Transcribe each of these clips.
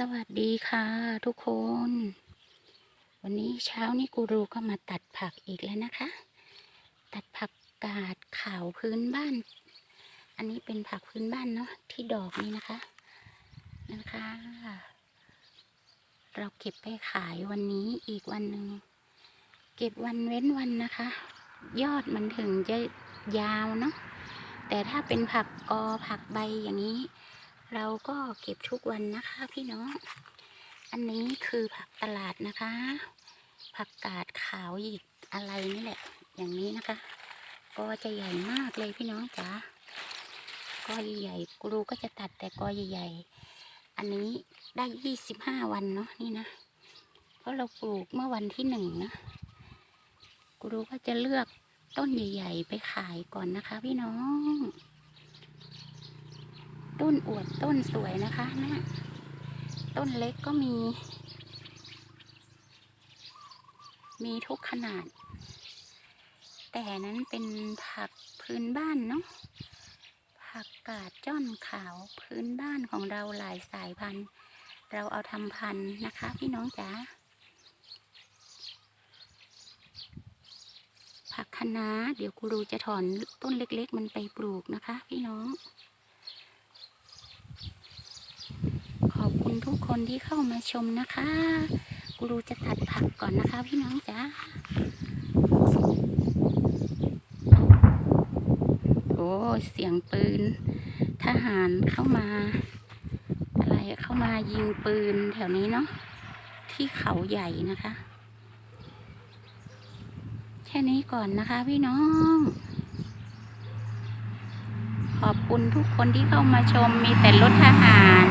สวัสดีค่ะทุกคน วันนี้เช้านี้กูรูก็มาตัดผักอีกแล้วนะคะ ตัดผักกาดขาวพื้นบ้าน อันนี้เป็นผักพื้นบ้านเนาะที่ดอกนี้นะคะนะคะ เราเก็บไปขายวันนี้อีกวันหนึ่งเก็บวันเว้นวันนะคะ ยอดมันถึงจะยาวเนาะแต่ถ้าเป็นผักกอผักใบอย่างนี้ เราก็เก็บทุกวันนะคะพี่น้อง อันนี้คือผักตลาดนะคะ ผักกาดขาวหยิกอะไรนี่แหละ อย่างนี้นะคะ ก็จะใหญ่มากเลยพี่น้องจ๋าก็ใหญ่ๆกูรูก็จะตัดแต่กอใหญ่ๆ อันนี้ได้ยี่สิบห้าวันเนาะนี่นะ เพราะเราปลูกเมื่อวันที่หนึ่งนะกูรูก็จะเลือกต้นใหญ่ ๆ ไปขายก่อนนะคะพี่น้อง ต้นอวดต้นสวยนะคะนะ ต้นเล็กก็มี มีทุกขนาด แต่นั้นเป็นผักพื้นบ้านเนาะผักกาดจ้อนขาวพื้นบ้านของเราหลายสายพันธุ์ เราเอาทำพันธุ์นะคะ พี่น้องจ๋าผักคะน้าเดี๋ยวกูรูจะถอนต้นเล็ก ๆ มันไปปลูกนะคะ พี่น้อง ขอบคุณ ทุกคนที่เข้ามาชมนะคะ กูรูจะตัดผักก่อนนะคะพี่น้องจ้าโอ้เสียงปืน ทหารเข้ามา อะไรเข้ามายิงปืนแถวนี้เนาะที่เขาใหญ่นะคะ แค่นี้ก่อนนะคะพี่น้องขอบคุณทุกคนที่เข้ามาชมมีแต่รถทหาร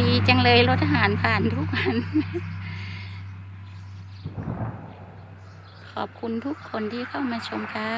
ดีจังเลยรถทหารผ่านทุกวัน ขอบคุณทุกคนที่เข้ามาชมค่ะ